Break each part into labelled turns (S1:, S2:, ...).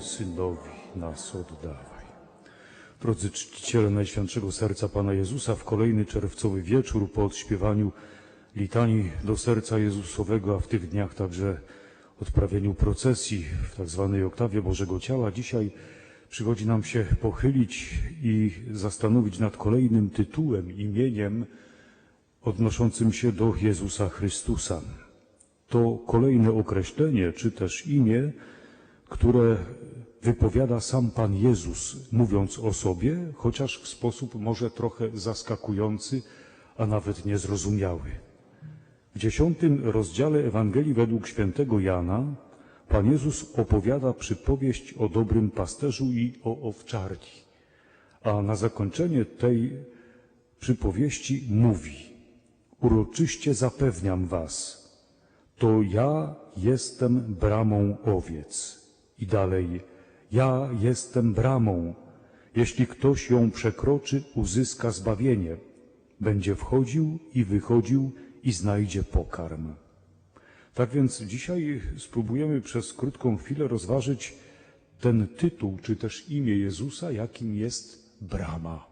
S1: Synowi nas oddawaj. Drodzy czciciele Najświętszego Serca Pana Jezusa, w kolejny czerwcowy wieczór po odśpiewaniu litanii do Serca Jezusowego, a w tych dniach także odprawieniu procesji w tak zwanej oktawie Bożego Ciała, dzisiaj przychodzi nam się pochylić i zastanowić nad kolejnym tytułem, imieniem odnoszącym się do Jezusa Chrystusa. To kolejne określenie, czy też imię, które wypowiada sam Pan Jezus, mówiąc o sobie, chociaż w sposób może trochę zaskakujący, a nawet niezrozumiały. W dziesiątym rozdziale Ewangelii według świętego Jana Pan Jezus opowiada przypowieść o dobrym pasterzu i o owczarni. A na zakończenie tej przypowieści mówi: Uroczyście zapewniam was, to ja jestem bramą owiec. I dalej, ja jestem bramą. Jeśli ktoś ją przekroczy, uzyska zbawienie. Będzie wchodził i wychodził i znajdzie pokarm. Tak więc dzisiaj spróbujemy przez krótką chwilę rozważyć ten tytuł, czy też imię Jezusa, jakim jest brama.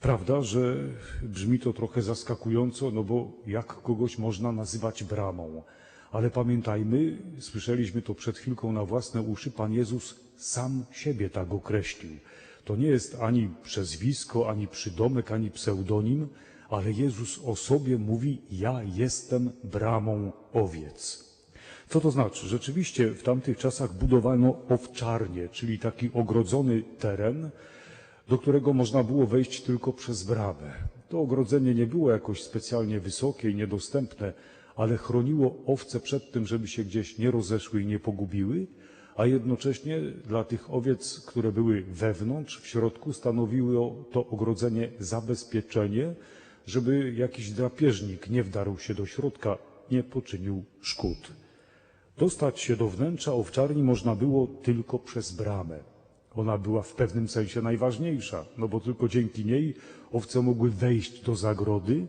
S1: Prawda, że brzmi to trochę zaskakująco, no bo jak kogoś można nazywać bramą? Ale pamiętajmy, słyszeliśmy to przed chwilką na własne uszy, Pan Jezus sam siebie tak określił. To nie jest ani przezwisko, ani przydomek, ani pseudonim, ale Jezus o sobie mówi: Ja jestem bramą owiec. Co to znaczy? Rzeczywiście w tamtych czasach budowano owczarnię, czyli taki ogrodzony teren, do którego można było wejść tylko przez bramę. To ogrodzenie nie było jakoś specjalnie wysokie i niedostępne, ale chroniło owce przed tym, żeby się gdzieś nie rozeszły i nie pogubiły, a jednocześnie dla tych owiec, które były wewnątrz, w środku, stanowiło to ogrodzenie zabezpieczenie, żeby jakiś drapieżnik nie wdarł się do środka, nie poczynił szkód. Dostać się do wnętrza owczarni można było tylko przez bramę. Ona była w pewnym sensie najważniejsza, no bo tylko dzięki niej owce mogły wejść do zagrody,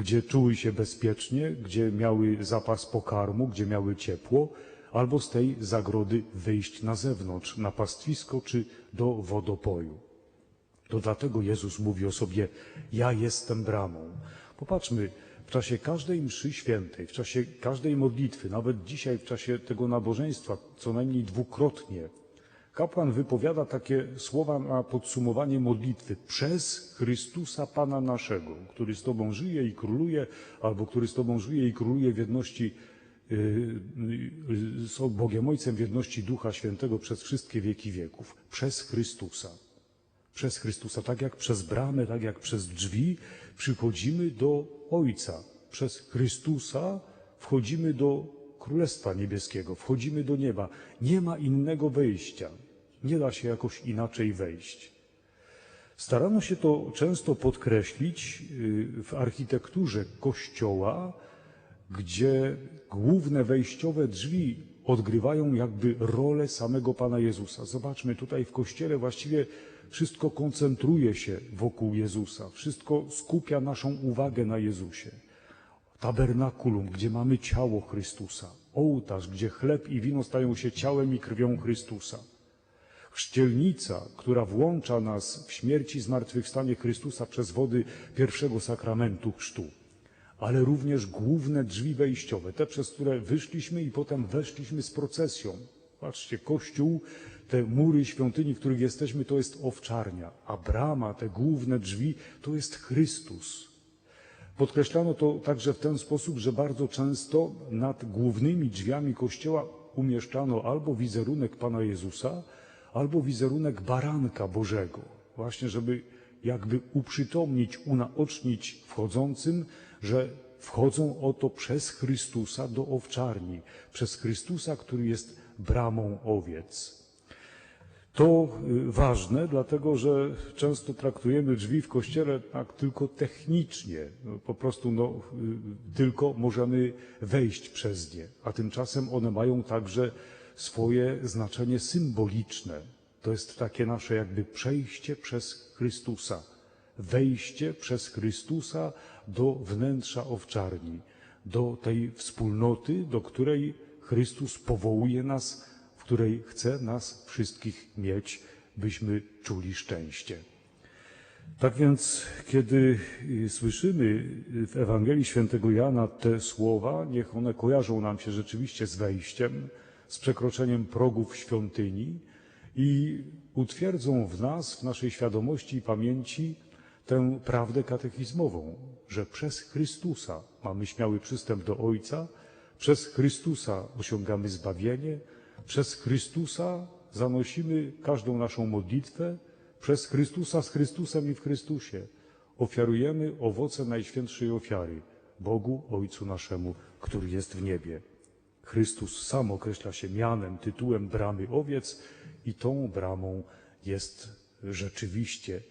S1: gdzie czuły się bezpiecznie, gdzie miały zapas pokarmu, gdzie miały ciepło, albo z tej zagrody wyjść na zewnątrz, na pastwisko czy do wodopoju. To dlatego Jezus mówi o sobie: Ja jestem bramą. Popatrzmy, w czasie każdej mszy świętej, w czasie każdej modlitwy, nawet dzisiaj w czasie tego nabożeństwa, co najmniej dwukrotnie, kapłan wypowiada takie słowa na podsumowanie modlitwy: Przez Chrystusa Pana naszego, który z Tobą żyje i króluje, albo który z Tobą żyje i króluje w jedności z Bogiem Ojcem, w jedności Ducha Świętego przez wszystkie wieki wieków. Przez Chrystusa przez Chrystusa, tak jak przez bramę, tak jak przez drzwi przychodzimy do Ojca. Przez Chrystusa wchodzimy do Królestwa Niebieskiego, wchodzimy do nieba. Nie ma innego wejścia. Nie da się jakoś inaczej wejść. Starano się to często podkreślić w architekturze kościoła, gdzie główne wejściowe drzwi odgrywają jakby rolę samego Pana Jezusa. Zobaczmy, tutaj w kościele właściwie wszystko koncentruje się wokół Jezusa, wszystko skupia naszą uwagę na Jezusie. Tabernakulum, gdzie mamy ciało Chrystusa, ołtarz, gdzie chleb i wino stają się ciałem i krwią Chrystusa. Chrzcielnica, która włącza nas w śmierci i zmartwychwstanie Chrystusa przez wody pierwszego sakramentu chrztu, ale również główne drzwi wejściowe, te przez które wyszliśmy i potem weszliśmy z procesją. Patrzcie, Kościół, te mury świątyni, w których jesteśmy, to jest owczarnia, a brama, te główne drzwi, to jest Chrystus. Podkreślano to także w ten sposób, że bardzo często nad głównymi drzwiami Kościoła umieszczano albo wizerunek Pana Jezusa, albo wizerunek Baranka Bożego. Właśnie, żeby jakby uprzytomnić, unaocznić wchodzącym, że wchodzą oto przez Chrystusa do owczarni, przez Chrystusa, który jest bramą owiec. To ważne, dlatego że często traktujemy drzwi w kościele tak tylko technicznie, no, po prostu no, tylko możemy wejść przez nie, a tymczasem one mają także swoje znaczenie symboliczne. To jest takie nasze jakby przejście przez Chrystusa, wejście przez Chrystusa do wnętrza owczarni, do tej wspólnoty, do której Chrystus powołuje nas której chce nas wszystkich mieć, byśmy czuli szczęście. Tak więc, kiedy y, słyszymy w Ewangelii Świętego Jana te słowa, niech one kojarzą nam się rzeczywiście z wejściem, z przekroczeniem progów świątyni i utwierdzą w nas, w naszej świadomości i pamięci tę prawdę katechizmową, że przez Chrystusa mamy śmiały przystęp do Ojca, przez Chrystusa osiągamy zbawienie, przez Chrystusa zanosimy każdą naszą modlitwę, przez Chrystusa z Chrystusem i w Chrystusie ofiarujemy owoce Najświętszej ofiary Bogu Ojcu naszemu, który jest w niebie. Chrystus sam określa się mianem, tytułem bramy owiec i tą bramą jest rzeczywiście,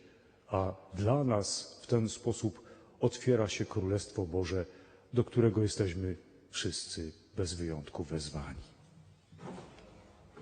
S1: a dla nas w ten sposób otwiera się Królestwo Boże, do którego jesteśmy wszyscy bez wyjątku wezwani.